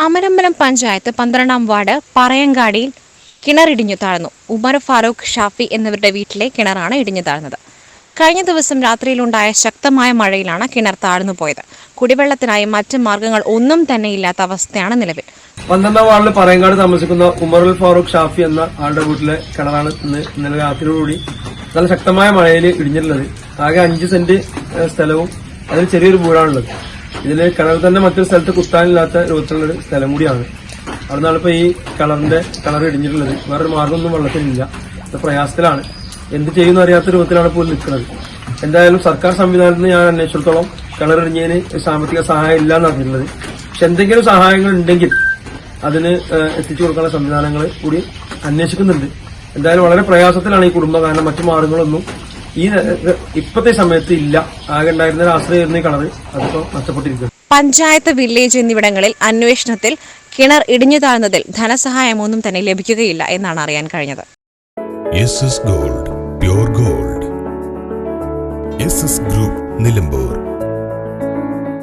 കുമരമ്പലം പഞ്ചായത്ത് പന്ത്രണ്ടാം വാർഡ് പറയങ്കാടിയിൽ കിണറിടിഞ്ഞു താഴ്ന്നു. ഉമർ ഫാറൂഖ് ഷാഫി എന്നിവരുടെ വീട്ടിലെ കിണറാണ് ഇടിഞ്ഞു താഴ്ന്നത്. കഴിഞ്ഞ ദിവസം രാത്രിയിലുണ്ടായ ശക്തമായ മഴയിലാണ് കിണർ താഴ്ന്നു പോയത്. കുടിവെള്ളത്തിനായി മറ്റ് മാർഗങ്ങൾ ഒന്നും തന്നെ ഇല്ലാത്ത അവസ്ഥയാണ് നിലവിൽ. പന്ത്രണ്ടാം വാർഡിൽ പറയങ്കാട് താമസിക്കുന്ന ഉമറുൽ ഫാറൂഖ് ഷാഫി എന്ന ആളുടെ വീട്ടിലെ കിണറാണ് ഇന്ന് ഇന്നലെ രാത്രിയോടുകൂടി നല്ല ശക്തമായ മഴയിൽ ഇടിഞ്ഞിട്ടുള്ളത്. ആകെ അഞ്ച് സെന്റ് സ്ഥലവും അതിൽ ചെറിയൊരു വീടാണുള്ളത് ഇതിൽ കിണർ തന്നെ മറ്റൊരു സ്ഥലത്ത് കുത്താനില്ലാത്ത രൂപത്തിലുള്ളൊരു സ്ഥലം കൂടിയാണ്. അവിടെ നിന്നാണ് ഈ കളറിന്റെ കളർ ഇടിഞ്ഞിട്ടുള്ളത്. വേറൊരു മാർഗമൊന്നും വെള്ളത്തിലില്ല ഇത് പ്രയാസത്തിലാണ്. എന്ത് ചെയ്യുന്നു അറിയാത്ത രൂപത്തിലാണ് പോലും നിൽക്കുന്നത്. എന്തായാലും സർക്കാർ സംവിധാനത്തിൽ ഞാൻ അന്വേഷിച്ചിടത്തോളം കിണറിടിഞ്ഞതിന് സാമ്പത്തിക സഹായം ഇല്ല എന്ന് അറിഞ്ഞിട്ടുള്ളത് പക്ഷെ എന്തെങ്കിലും സഹായങ്ങൾ ഉണ്ടെങ്കിൽ അതിന് എത്തിച്ചു കൊടുക്കാനുള്ള സംവിധാനങ്ങൾ കൂടി അന്വേഷിക്കുന്നുണ്ട്. എന്തായാലും വളരെ പ്രയാസത്തിലാണ് ഈ കുടുംബം കാരണം മറ്റു മാർഗങ്ങളൊന്നും ഈ ഏഹ്, ഇപ്പത്തെ സമയത്ത് ഇല്ല. ആകെ ഉണ്ടായിരുന്ന ആശ്രയമായിരുന്നു ഈ കിണർ അതിപ്പോ നഷ്ടപ്പെട്ടിരിക്കുന്നു. പഞ്ചായത്ത് വില്ലേജ് എന്നിവിടങ്ങളിൽ അന്വേഷണത്തിൽ കിണർ ഇടിഞ്ഞു താഴ്ന്നതിൽ ധനസഹായമൊന്നും തന്നെ ലഭിക്കുകയില്ല എന്നാണ് അറിയാൻ കഴിഞ്ഞത്. Gold pure gold group Nilambur